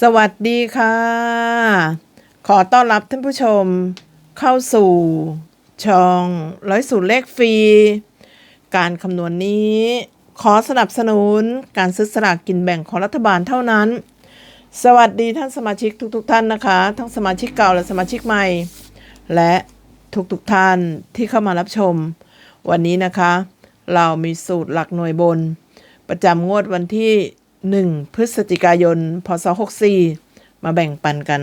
สวัสดีค่ะ ขอต้อนรับท่านผู้ชมเข้าสู่ช่องร้อยสูตรเลขฟรี การคำนวณนี้ ขอสนับสนุนการซื้อสลากกินแบ่งของรัฐบาลเท่านั้น สวัสดีท่านสมาชิกทุกๆทท่านนะคะ ทั้งสมาชิกเก่าและสมาชิกใหม่ และทุกๆทท่านที่เข้ามารับชม วันนี้นะคะ เรามีสูตรหลักหน่วยบน ประจำงวดวันที่ 1 พฤศจิกายน พศ 64 มาแบ่งปันกัน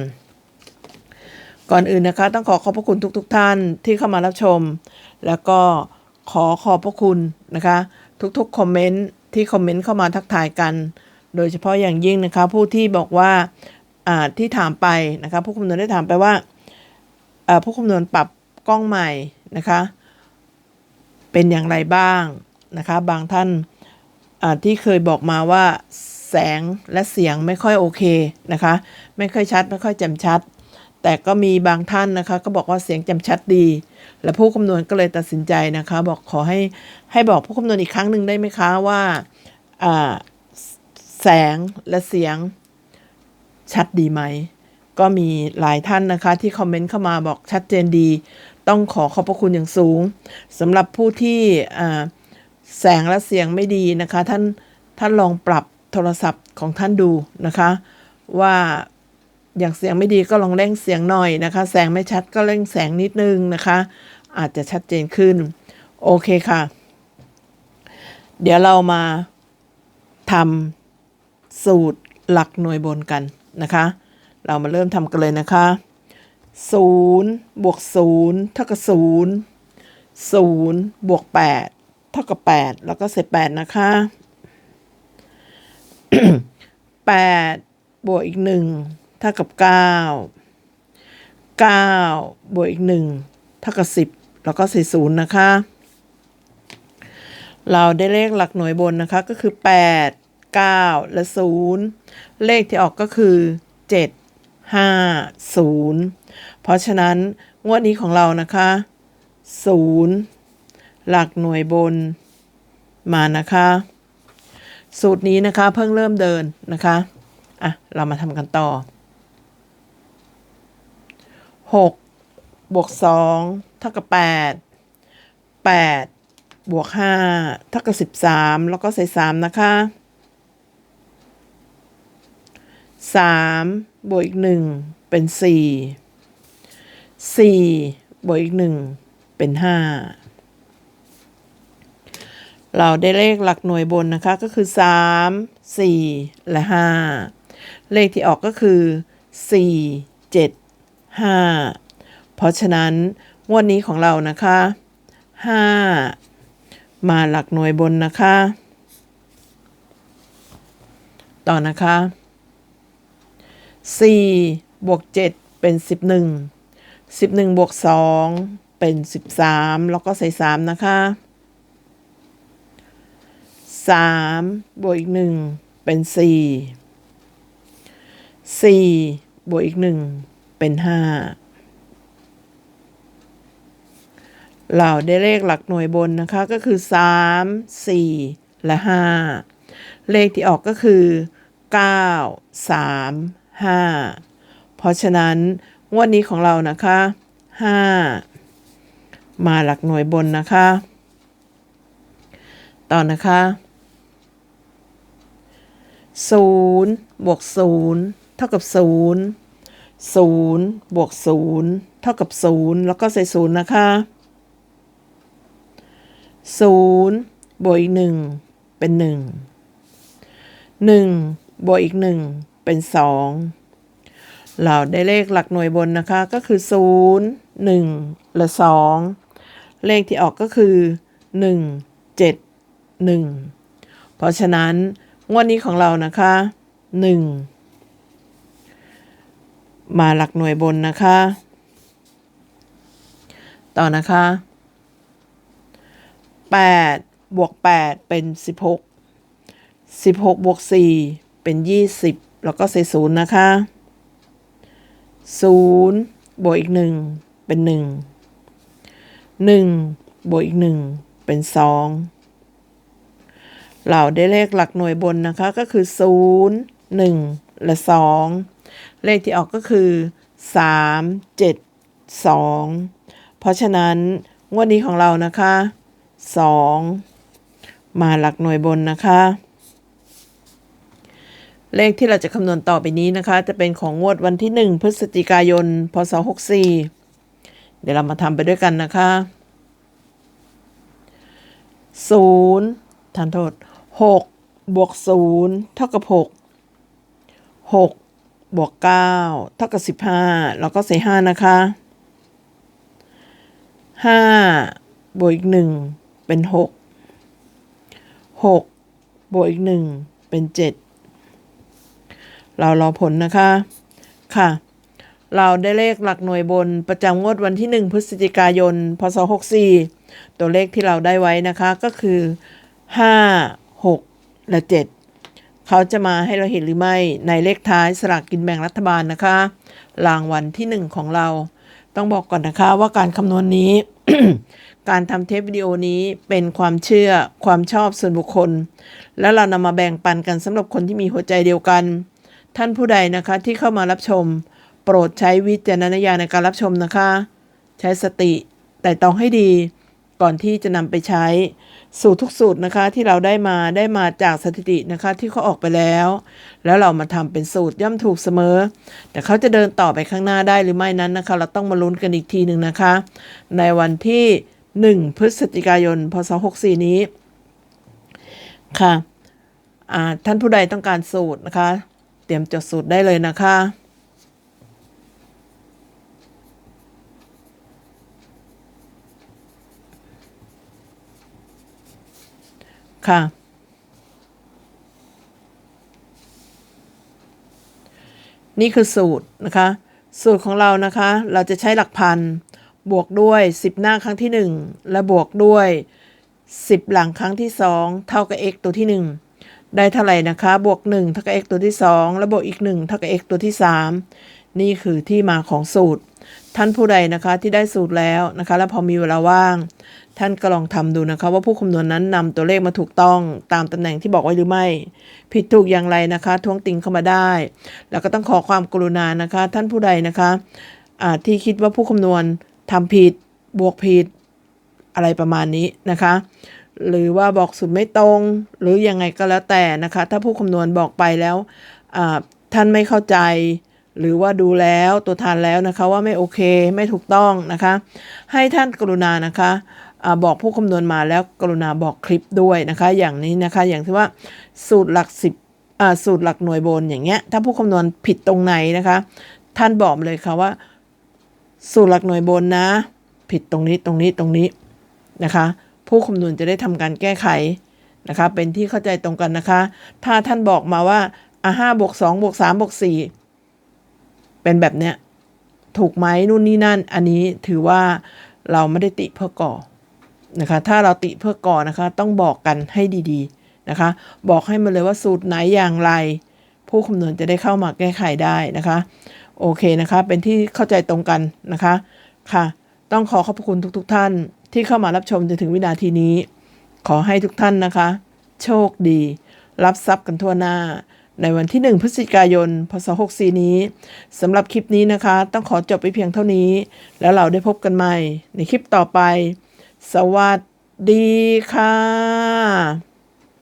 ก่อนอื่นนะคะ ต้องขอขอบพระคุณทุกๆทท่านที่เข้ามารับชม แล้วก็ขอขอบพระคุณนะคะ ทุกๆคอมเมนต์ที่คอมเมนต์เข้ามาทักทายกัน โดยเฉพาะอย่างยิ่งนะคะ ผู้ที่บอกว่าที่ถามไปนะคะ ผู้คำนวณได้ถามไปว่าผู้คำนวณปรับกล้องใหม่นะคะ เป็นอย่างไรบ้างนะคะ บางท่านที่เคยบอกมาว่า แสงและเสียงไม่ค่อยโอเคนะคะ ไม่ค่อยชัดไม่ค่อยแจ่มชัด แต่ก็มีบางท่านนะคะ ก็บอกว่าเสียงแจ่มชัดดี และผู้คำนวณก็เลยตัดสินใจนะคะ บอกขอให้ให้บอกผู้คำนวณอีกครั้งหนึ่งได้ไหมคะว่าแสงและเสียงชัดดีไหม ก็มีหลายท่านนะคะที่คอมเมนต์เข้ามาบอกชัดเจนดี ต้องขอขอบพระคุณอย่างสูงสำหรับผู้ที่แสงและเสียงไม่ดีนะคะ ท่านท่านลองปรับ โทรศัพท์ของท่านดูนะคะ ว่าอย่างเสียงไม่ดีก็ลองเร่งเสียงหน่อยนะคะ แสงไม่ชัดก็เร่งแสงนิดนึงนะคะ อาจจะชัดเจนขึ้น โอเคค่ะ เดี๋ยวเรามาทำสูตรหลักหน่วยบนกันนะคะ เรามาเริ่มทำกันเลยนะคะศูนย์บวกศูนย์เท่ากับศูนย์ศูนย์บวกแปดเท่ากับแปดแล้วก็เศษแปดนะคะ แปดบวกอีกหนึ่งเท่ากับเก้าเก้าบวกอีกหนึ่งเท่ากับสิบแล้วก็ใส่ศูนย์นะคะ เราได้เลขหลักหน่วยบนนะคะก็คือ 8 9 และ 0 เลขที่ออกก็คือ 7 5 0 เพราะฉะนั้นงวดนี้ของเรานะคะ 0 หลักหน่วยบนมานะคะ สูตรนี้นะคะเพิ่งเริ่มเดินนะคะอะเรามาทำกันต่อ 6 บวก 2 เท่ากับ 8 8 บวก 5 เท่ากับ 13 แล้วก็ใส่ 3 นะคะ 3 บวกอีก 1 เป็น 4 4 บวกอีก 1 เป็น 5 เราได้เลขหลักหน่วยบนนะคะก็คือ 3 4 และ 5 เลขที่ออกก็คือ 4 7 5 เพราะฉะนั้นงวดนี้ของเรานะคะ 5 มาหลักหน่วยบนนะคะ ต่อนะคะ 4 บวก 7 เป็น 11 11 บวก 2 เป็น 13 แล้วก็ใส่ 3 นะคะ 3บวกอีก 1 เป็น 4 4บวกอีก 1 เป็น 5 เราได้เลขหลักหน่วยบนนะคะก็คือ 3 4 และ 5 เลขที่ออกก็คือ 9 3 5 เพราะฉะนั้นงวดนี้ของเรานะคะ 5 มาหลักหน่วยบนนะคะ ต่อนะคะ 0บวก0เท่ากับ0 0บวก0เท่ากับ0แล้วก็ใส่0นะคะศูนย์บวกอีกหนึ่งเป็นหนึ่งหนึ่งบวกอีกหนึ่งเป็นสองเราได้เลขหลักหน่วยบนนะคะก็คือศูนย์หนึ่งและสองเลขที่ออกก็คือหนึ่งเจ็ดหนึ่งเพราะฉะนั้น งวดนี้ของเรานะคะหนึ่งมาหลักหน่วยบนนะคะ ต่อนะคะ 8 บวก 8 เป็น 16 16 บวก 4 เป็น 20 แล้วก็ใส่ศูนย์นะคะ 0 บวกอีก 1 เป็น 1 1 บวกอีก 1 เป็น 2 เราได้เลขหลักหน่วยบนนะคะก็คือ 0 1 และสองเลขที่ออกก็คือสามเพราะฉะนั้นงวดนี้ของเรานะคะสองมาหลักหน่วยบนนะคะ เลขที่เราจะคำนวณต่อไปนี้นะคะ จะเป็นของงวดวันที่ 1 พฤศจิกายน พศ 64 เดี๋ยวเรามาทำไปด้วยกันนะคะ 0ทานโทษ 6บวก0เท่ากับ 6 6บวก9เท่ากับ 15 แล้วก็ใส่ 5 นะคะ 5 บวกอีก 1 เป็น 6 6 บวกอีก 1 เป็น 7 เรารอผลนะคะ ค่ะ เราได้เลขหลักหน่วยบนประจำงวดวันที่ 1 พฤศจิกายน พศ 64 ตัวเลขที่เราได้ไว้นะคะก็คือ 5 และ7เขาจะมาให้เราเห็นหรือไม่ในเลขท้ายสลากกินแบ่งรัฐบาลนะคะ รางวัลที่1ของเรา ต้องบอกก่อนนะคะว่าการคำนวณนี้ การทำเทปวิดีโอนี้เป็นความเชื่อความชอบส่วนบุคคล และเรานำมาแบ่งปันกันสำหรับคนที่มีหัวใจเดียวกัน ท่านผู้ใดนะคะที่เข้ามารับชม โปรดใช้วิจารณญาณในการรับชมนะคะ ใช้สติแต่ต้องให้ดีก่อนที่จะนำไปใช้ สูตรทุกสูตรนะคะที่เราได้มาได้มาจากสถิตินะคะที่เขาออกไปแล้ว แล้วเรามาทำเป็นสูตรย่อมถูกเสมอ แต่เขาจะเดินต่อไปข้างหน้าได้หรือไม่นั้นนะคะ เราต้องมาลุ้นกันอีกทีหนึ่งนะคะ ในวันที่ 1 พฤศจิกายนพศ64นี้ค่ะท่านผู้ใดต้องการสูตรนะคะ เตรียมจดสูตรได้เลยนะคะ ค่ะ นี่คือสูตรนะคะ สูตรของเรานะคะ เราจะใช้หลักพัน บวกด้วย 10 หน้าครั้งที่ 1 และบวกด้วย 10 หลังครั้งที่ 2 เท่ากับ x ตัวที่ 1ได้เท่าไหร่นะคะ บวก 1 เท่ากับ x ตัวที่ 2 แล้วบวกอีก 1 เท่ากับ x ตัวที่ 3 นี่คือที่มาของสูตร ท่านผู้ใดนะคะที่ได้สูตรแล้วนะคะ แล้วพอมีเวลาว่าง ท่านก็ลองทำดูนะคะว่าผู้คำนวณนั้นนำตัวเลขมาถูกต้องตามตำแหน่งที่บอกไว้หรือไม่ ผิดถูกอย่างไรนะคะ ท้วงติงเข้ามาได้ แล้วก็ต้องขอความกรุณานะคะ ท่านผู้ใดนะคะที่คิดว่าผู้คำนวณทำผิดบวกผิดอะไรประมาณนี้นะคะ หรือว่าบอกสูตรไม่ตรง หรือยังไงก็แล้วแต่นะคะ ถ้าผู้คำนวณบอกไปแล้วท่านไม่เข้าใจ หรือว่าดูแล้วตัวทานแล้วนะคะว่าไม่โอเคไม่ถูกต้องนะคะ ให้ท่านกรุณานะคะ บอกผู้คำนวณมาแล้วกรุณาบอกคลิปด้วยนะคะ อย่างนี้นะคะอย่างที่ว่าสูตรหลักสิบอ่าสูตรหลักหน่วยบนอย่างเงี้ยถ้าผู้คำนวณผิดตรงไหนนะคะ ท่านบอกเลยค่ะว่า สูตรหลักหน่วยบนนะ ผิดตรงนี้ตรงนี้ตรงนี้นะคะ ผู้คำนวณจะได้ทำการแก้ไขนะคะ เป็นที่เข้าใจตรงกันนะคะ ถ้าท่านบอกมาว่าอะห้าบวกสองบวกสามบวกสี่เป็นแบบเนี้ยถูกไหมนู่นนี่นั่น อันนี้ถือว่าเราไม่ได้ติเพื่อก่อ นะคะ ถ้าเราติเพื่อก่อนะคะ ต้องบอกกันให้ดีๆนะคะ บอกให้มาเลยว่าสูตรไหนอย่างไร ผู้คำนวณจะได้เข้ามาแก้ไขได้นะคะ โอเคนะคะ เป็นที่เข้าใจตรงกันนะคะค่ะ ต้องขอขอบคุณทุกๆทท่านที่เข้ามารับชมจนถึงวินาทีนี้ ขอให้ทุกท่านนะคะ โชคดี รับทรัพย์กันทั่วหน้า ในวันที่ 1 พฤศจิกายน พศ 64 นี้สำหรับคลิปนี้นะคะ ต้องขอจบไปเพียงเท่านี้ แล้วเราได้พบกันใหม่ในคลิปต่อไป สวัสดีค่ะ